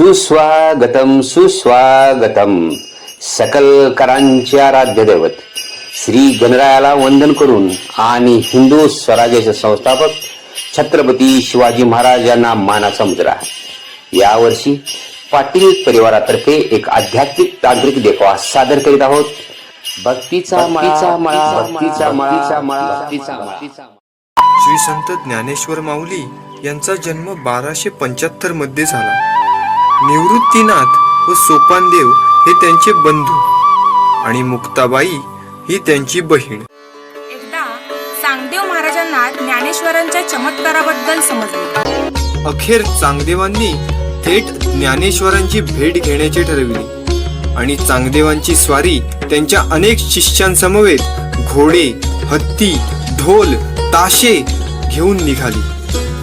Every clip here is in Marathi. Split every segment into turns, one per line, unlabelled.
सुस्वागतम सुस्वागतम। सकल करांचे आराध्य दैवत श्री गणरायाला वंदन करून आणि हिंदू स्वराज्याचे संस्थापक छत्रपती शिवाजी महाराज यांना मानाचा मुजरा यावर्षी पाटील परिवारातर्फे एक आध्यात्मिक तांत्रिक देखावा सादर करीत आहोत. भक्तीचा मळा भक्तीचा मळा. भक्तीचा मळा.
श्री संत ज्ञानेश्वर माऊली यांचा जन्म बाराशे पंच्याहत्तरमध्ये झाला. निवृत्तीनाथ व सोपानदेव हे त्यांचे बंधू आणि मुक्ताबाई ही त्यांची बहीण.
एकदा चांगदेव महाराजांना ज्ञानेश्वरांच्या चमत्काराबद्दल समजले.
अखेर चांगदेवांनी थेट ज्ञानेश्वरांची भेट घेण्याची ठरविली आणि चांगदेवांची स्वारी त्यांच्या अनेक शिष्यांसमवेत घोडे हत्ती ढोल ताशे घेऊन निघाली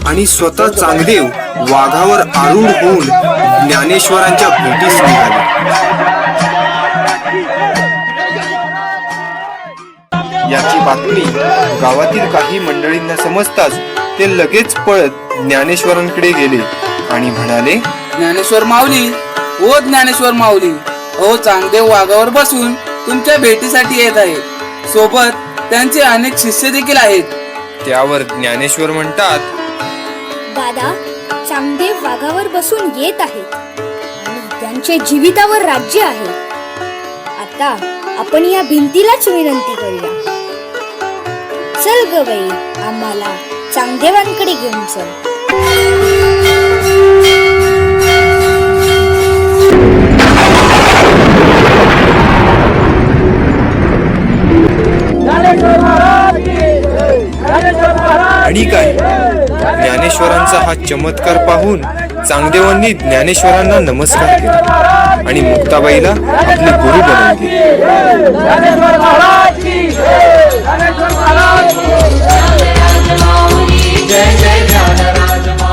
आणि स्वतः चांगदेव वाघावर आरूढ होऊन ज्ञानेश्वरांच्या भेटीस निघाले. याची बातमी गावातील काही मंडळींना समजताच ते लगेच पळत ज्ञानेश्वरांकडे गेले आणि म्हणाले
ज्ञानेश्वर माऊली ओ ज्ञानेश्वर माऊली ओ चांगदेव वाघावर बसून तुमच्या भेटीसाठी येत आहेत. सोबत त्यांचे अनेक शिष्य देखील आहेत.
त्यावर ज्ञानेश्वर म्हणतात
दादा चांगदेव वाघावर बसून येत आहेत. आणि त्यांचे जीवितावर राज्य आहे. आता आपण या भिंतीलाच विनंती करूया. चल ग बाई आम्हाला चांगदेवांकडे घेऊन चल.
आणि काय? ज्ञानेश्वरांचा हा चमत्कार पाहून चांगदेवांनी ज्ञानेश्वरांना नमस्कार केला आणि मुक्ताबाईला आपले गुरु बनवले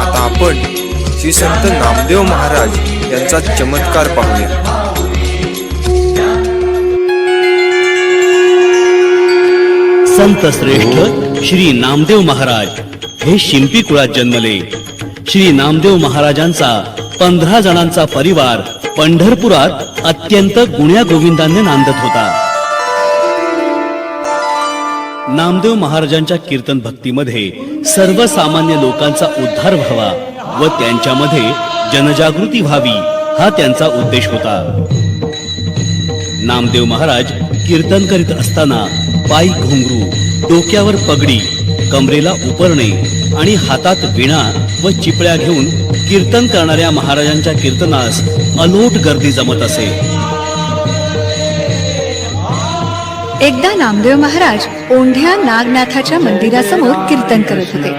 आता आपण श्री संत नामदेव महाराज यांचा चमत्कार पाहूया.
संत श्रेष्ठ श्री नामदेव महाराज. हे शिंपी कुळात जन्मले. श्री नामदेव महाराजांचा पंधरा जणांचा परिवार पंढरपुरात अत्यंत गुण्या गोविंदाने नांदत होता. नामदेव महाराजांच्या कीर्तन भक्तीमध्ये सर्वसामान्य लोकांचा उद्धार व्हावा व त्यांच्यामध्ये जनजागृती व्हावी हा त्यांचा उद्देश होता. नामदेव महाराज कीर्तन करीत असताना पायी घुंगरू डोक्यावर पगडी कमरेला उपरणे आणि हातात विणा व चिपळ्या घेऊन कीर्तन करणाऱ्या महाराजांच्या कीर्तनास अलोट गर्दी जमत असे.
एकदा नामदेव महाराज ओंढ्या नागनाथाच्या मंदिरासमोर कीर्तन करत होते.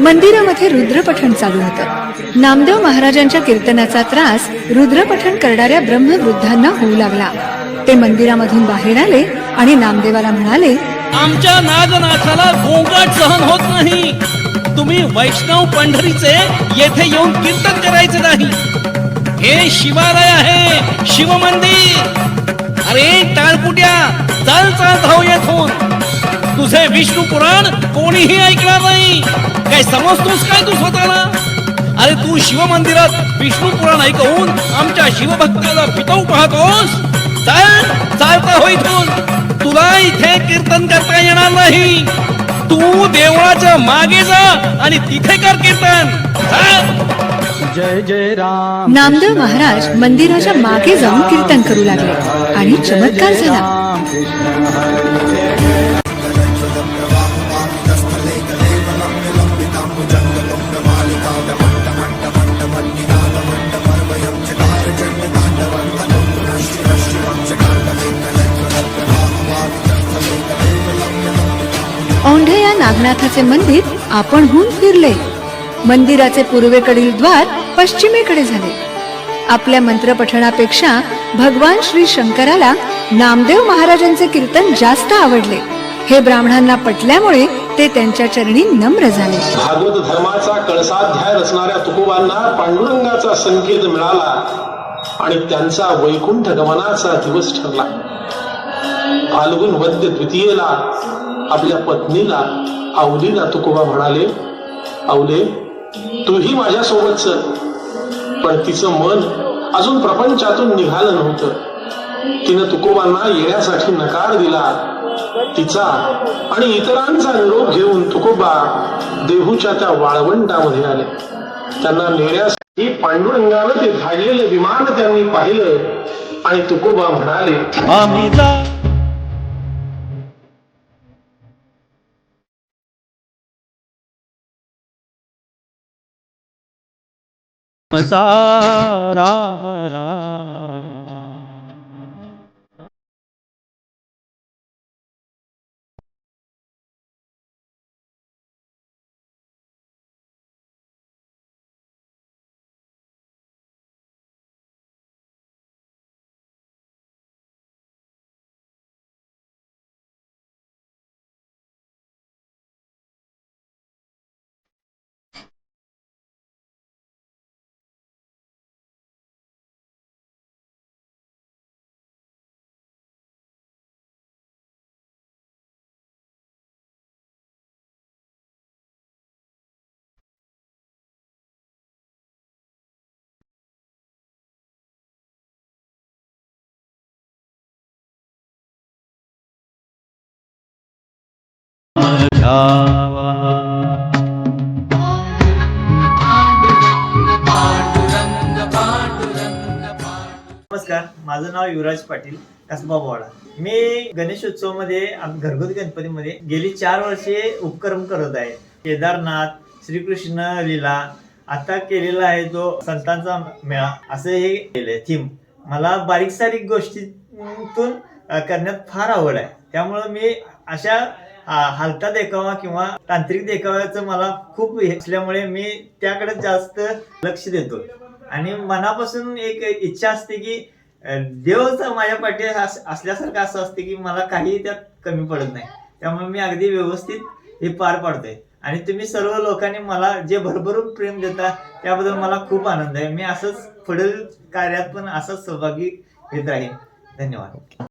मंदिरामध्ये रुद्रपठण चालू होतं. नामदेव महाराजांच्या कीर्तनाचा त्रास रुद्रपठण करणाऱ्या ब्रह्मवृद्धांना होऊ लागला. ते मंदिरामधून बाहेर आले आणि नामदेवाला म्हणाले
आमच्या नागनाथाला गोंगाट सहन होत नाही. तुम्ही वैष्णव पंढरीचे येथे येऊन कीर्तन करायचे नाही. हे शिवालय आहे शिव मंदिर. अरे टाळपुट्या चाल चाल धाव येथून. तुझे विष्णू पुराण कोणीही ऐकणार नाही. काय समजतोस काय तू स्वतःला? अरे तू शिव मंदिरात विष्णू पुराण ऐकवून आमच्या शिवभक्ताला पितवू पाहतोस? चाल चालता हो इथून तुला इथे कीर्तन करता येणार नाही. तू देवळाच्या मागे जा आणि तिथे कर कीर्तन. चाल.
नामदेव महाराज मंदिराच्या मागे जाऊन कीर्तन करू लागले आणि चमत्कार झाला. नागनाथाचे मंदिर आपणहून फिरले. मंदिराचे पूर्वेकडील द्वार पश्चिमेकडे झाले. आपल्या मंत्रपठणापेक्षा भगवान श्री शंकराला नामदेव महाराजांचे कीर्तन जास्त आवडले. हे ब्राह्मणांना पटल्यामुळे ते त्यांच्या चरणी नम्र झाले.
भागवत धर्माचा कळसाध्याय रचणाऱ्या तुकोबांना पांडुरंगाचा संकेत मिळाला आणि त्यांचा वैकुंठ गमनाचा दिवस ठरला. फाल्गुन वद्य द्वितीयेला आपल्या पत्नीला आवलीला तुकोबा म्हणाले आवले तूही माझ्यासोबत चल पण तिचं मन अजून प्रपंचातून निघालं नव्हतं. तिनं तुकोबांना येण्यासाठी नकार दिला. तिचा आणि इतरांचा निरोप घेऊन तुकोबा देहूच्या त्या वाळवंटामध्ये आले. त्यांना नेण्यासाठी पांडुरंगानं ते धाडलेलं विमान त्यांनी पाहिलं आणि तुकोबा म्हणाले
Masara. जा
नमस्कार माझं नाव युवराज पाटील कसबा बोवाडा. मी गणेशोत्सवामध्ये आम- घरगुती गणपतीमध्ये गेली चार वर्षे उपक्रम करत आहे. केदारनाथ श्रीकृष्ण लीला आता केलेला आहे तो संतांचा मेळा असं हे केलंय थीम मला बारीक सारीक गोष्टीतून करण्यात फार आवड आहे. त्यामुळं मी अशा हलता देखावा किंवा तांत्रिक देखाव्याचं मला खूप असल्यामुळे मी त्याकडे जास्त लक्ष देतो. आणि मनापासून एक इच्छा असते की देवचा देवच माझ्या पाठी असल्यासारखं असं असते की मला काही त्यात कमी पडत नाही. त्यामुळे मी अगदी व्यवस्थित हे पार पाडतोय. आणि तुम्ही सर्व लोकांनी मला जे भरभरून प्रेम देता त्याबद्दल मला खूप आनंद आहे. मी असंच पुढील कार्यात पण असंच सहभागी घेत राहीन. धन्यवाद.